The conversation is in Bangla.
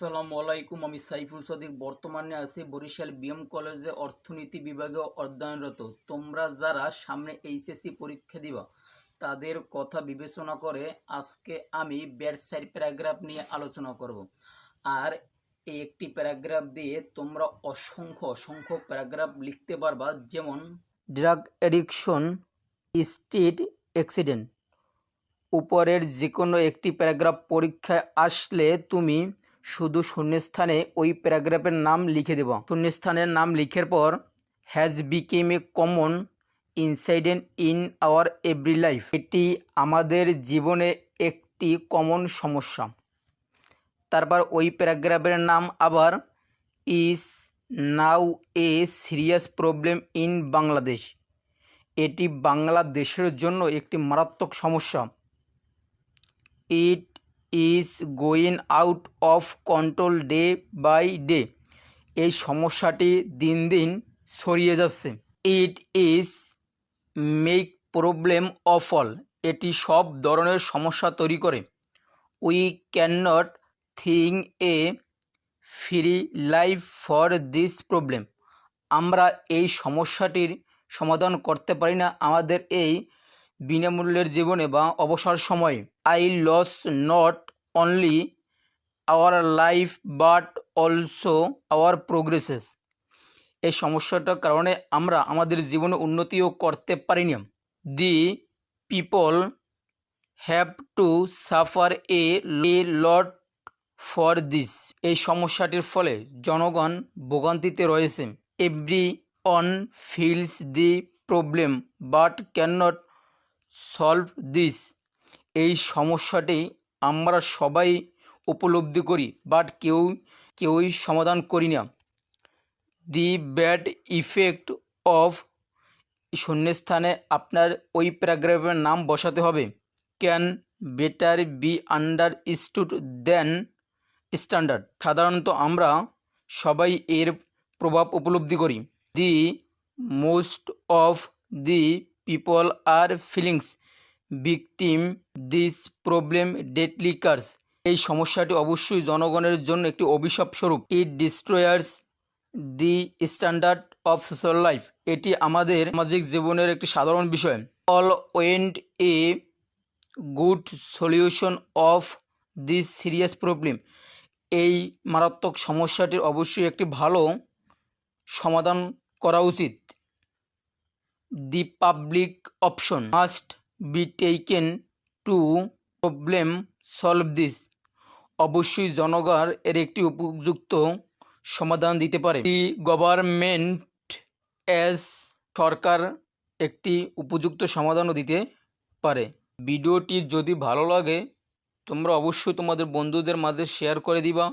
আসসালামু আলাইকুম আমি সাইফুল সদিক। বর্তমানে আছি বরিশাল বিএম কলেজে অর্থনীতি বিভাগে অধ্যয়নরত। তোমরা যারা সামনে এইচএসসি পরীক্ষা দিবা, তাদের কথা বিবেচনা করে আজকে আমি ব্যাড সাইড প্যারাগ্রাফ নিয়ে আলোচনা করব। আর এই একটি প্যারাগ্রাফ দিয়ে তোমরা অসংখ্য অসংখ্য প্যারাগ্রাফ লিখতে পারবা, যেমন, ড্রাগ অ্যাডিকশন, স্টেট অ্যাক্সিডেন্ট। উপরের যে কোনো একটি প্যারাগ্রাফ পরীক্ষায় আসলে তুমি শুধু শূন্যস্থানে ওই প্যারাগ্রাফের নাম লিখে দেব। শূন্যস্থানের নাম লিখার পর has become a common incident in our every life এটি আমাদের জীবনে একটি কমন সমস্যা। তারপর ওই প্যারাগ্রাফের নাম আবার is now a serious problem in Bangladesh এটি বাংলাদেশের জন্য একটি মারাত্মক সমস্যা। It is going out of control day by day এই সমস্যাটি দিন দিন ছড়িয়ে যাচ্ছে। It is make problem of all এটি সব ধরনের সমস্যা তৈরি করে। We can not think a free life for this problem আমরা এই সমস্যাটির সমাধান করতে পারি না। আমাদের এই বিনামূল্যের জীবনে বা অবসর সময়ে। I loss not only our life but also our progresses এই সমস্যাটার কারণে আমরা আমাদের জীবনে উন্নতিও করতে পারি না the people have to suffer a lot for this এই সমস্যাটির ফলে জনগণ ভোগান্তিতে রয়েছে। Everyone feels the problem but can not solve this এই সমস্যাটি আমরা সবাই উপলব্ধি করি বাট কেউ, কেউই সমাধান করি না। দি ব্যাড ইফেক্ট অফ শূন্যস্থানে আপনার ওই প্যারাগ্রাফের নাম বসাতে হবে। Can better be understood than standard সাধারণত আমরা সবাই এর প্রভাব উপলব্ধি করি। The most of the people are feelings victim this problem deadly curse এই সমস্যাটি অবশ্যই জনগণের জন্য একটি অভিশাপ স্বরূপ। It destroyers the standard of social life এটি আমাদের সামাজিক জীবনের একটি সাধারণ বিষয়। All went a good solution of this serious problem এই মারাত্মক সমস্যাটির অবশ্যই একটি ভালো সমাধান করা উচিত। The public option must be taken to problem solve this অবশ্যই জনগণ এর একটি উপযুক্ত সমাধান দিতে পারে। দি গভর্নমেন্ট অ্যাজ সরকার একটি উপযুক্ত সমাধানও দিতে পারে। ভিডিওটি যদি ভালো লাগে, তোমরা অবশ্যই তোমাদের বন্ধুদের মাঝে শেয়ার করে দিবা।